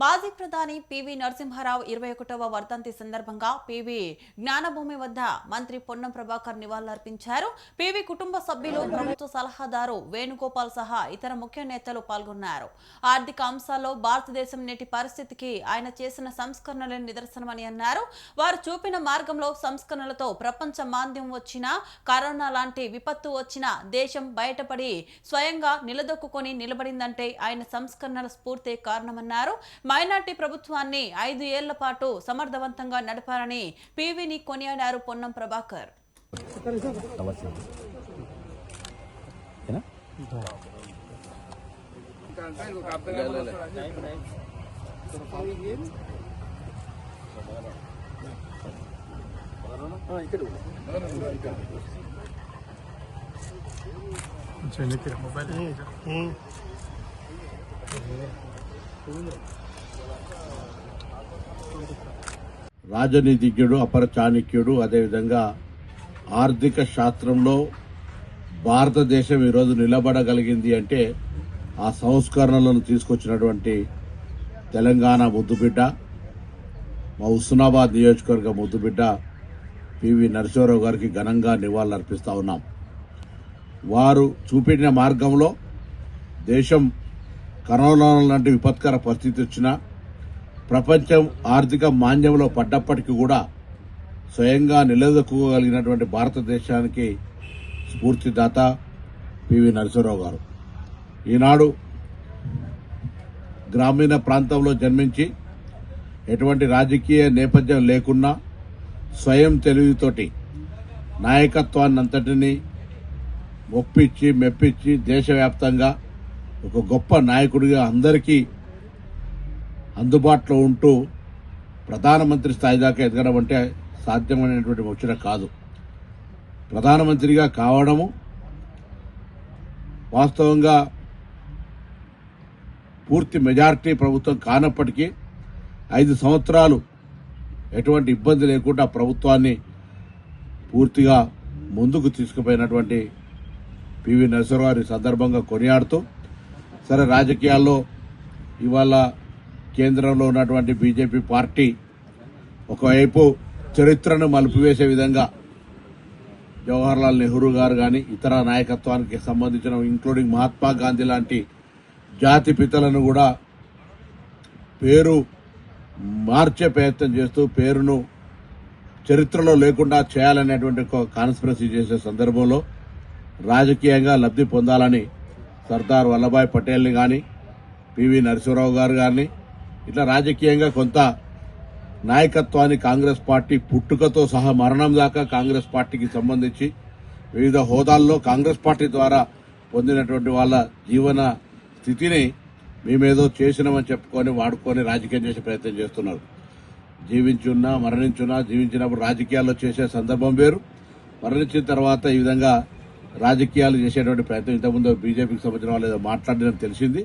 మాజీ ప్రధాని పివి నరసింహారావు ఇరవై ఒకటవ వర్ధంతి సందర్భంగా పివి జ్ఞానభూమి వద్ద మంత్రి పొన్నం ప్రభాకర్ నివాళులర్పించారు. పివి కుటుంబ సభ్యులు ప్రభుత్వ సలహాదారు వేణుగోపాల్ సహా ఇతర ముఖ్య నేతలు పాల్గొన్నారు. ఆర్థిక అంశాల్లో భారతదేశం నేటి పరిస్థితికి ఆయన చేసిన సంస్కరణలే నిదర్శనమని అన్నారు. వారు చూపిన మార్గంలో సంస్కరణలతో ప్రపంచ మాంద్యం వచ్చినా కరోనా లాంటి విపత్తు వచ్చినా దేశం బయటపడి స్వయంగా నిలదొక్కుని నిలబడిందంటే ఆయన సంస్కరణల స్ఫూర్తే కారణమన్నారు. మైనార్టీ ప్రభుత్వాన్ని ఐదు ఏళ్ళ పాటు సమర్థవంతంగా నడపారని పీవీని కొనియాడారు పొన్నం ప్రభాకర్. ఓకేనా రాజనీతిజ్ఞుడు అపర చాణక్యుడు అదేవిధంగా ఆర్థిక శాస్త్రంలో భారతదేశం ఈరోజు నిలబడగలిగింది అంటే ఆ సంస్కరణలను తీసుకొచ్చినటువంటి తెలంగాణ ముద్దుబిడ్డ మా హుస్నాబాద్ నియోజకవర్గ ముద్దుబిడ్డ పివి నరసింహారావు గారికి ఘనంగా నివాళులర్పిస్తూ ఉన్నాం. వారు చూపించిన మార్గంలో దేశం కరోనా లాంటి విపత్కర పరిస్థితి వచ్చినా ప్రపంచం ఆర్థిక మాంద్యంలో పడ్డప్పటికీ కూడా స్వయంగా నిలదొక్కుకోగలిగినటువంటి భారతదేశానికి స్ఫూర్తిదాత పివి నరసింహరావు గారు. ఈనాడు గ్రామీణ ప్రాంతంలో జన్మించి ఎటువంటి రాజకీయ నేపథ్యం లేకున్నా స్వయం తెలివితోటి నాయకత్వాన్ని అంతటినీ ఒప్పించి మెప్పించి దేశవ్యాప్తంగా ఒక గొప్ప నాయకుడిగా అందరికీ అందుబాటులో ఉంటూ ప్రధానమంత్రి స్థాయి దాకా ఎదగడం అంటే సాధ్యమైనటువంటి వచ్చిన కాదు. ప్రధానమంత్రిగా కావడము వాస్తవంగా పూర్తి మెజారిటీ ప్రభుత్వం కానప్పటికీ ఐదు సంవత్సరాలు ఎటువంటి ఇబ్బంది లేకుండా ప్రభుత్వాన్ని పూర్తిగా ముందుకు తీసుకుపోయినటువంటి పివి నరసింహారావు సందర్భంగా కొనియాడుతూ సరే రాజకీయాల్లో ఇవాళ కేంద్రంలో ఉన్నటువంటి బీజేపీ పార్టీ ఒకవైపు చరిత్రను మలుపువేసే విధంగా జవహర్లాల్ నెహ్రూ గారు కానీ ఇతర నాయకత్వానికి సంబంధించిన ఇంక్లూడింగ్ మహాత్మా గాంధీ లాంటి జాతి పితలను కూడా పేరు మార్చే ప్రయత్నం చేస్తూ పేరును చరిత్రలో లేకుండా చేయాలనేటువంటి ఒక కాన్స్పిరసీ చేసే సందర్భంలో రాజకీయంగా లబ్ధి పొందాలని సర్దార్ వల్లభాయ్ పటేల్ని కానీ పివి నరసింహరావు గారు కానీ ఇట్లా రాజకీయంగా కొంత నాయకత్వాన్ని కాంగ్రెస్ పార్టీ పుట్టుకతో సహా మరణం దాకా కాంగ్రెస్ పార్టీకి సంబంధించి వివిధ హోదాల్లో కాంగ్రెస్ పార్టీ ద్వారా పొందినటువంటి వాళ్ళ జీవన స్థితిని మేమేదో చేసినామని చెప్పుకొని వాడుకొని రాజకీయం చేసే ప్రయత్నం చేస్తున్నారు. జీవించున్నా మరణించున్నా జీవించినప్పుడు రాజకీయాల్లో చేసే సందర్భం వేరు. మరణించిన తర్వాత ఈ విధంగా రాజకీయాలు చేసేటువంటి ప్రయత్నం ఇంతకుముందు బీజేపీకి సంబంధించిన వాళ్ళు ఏదో మాట్లాడినట్టు తెలిసింది.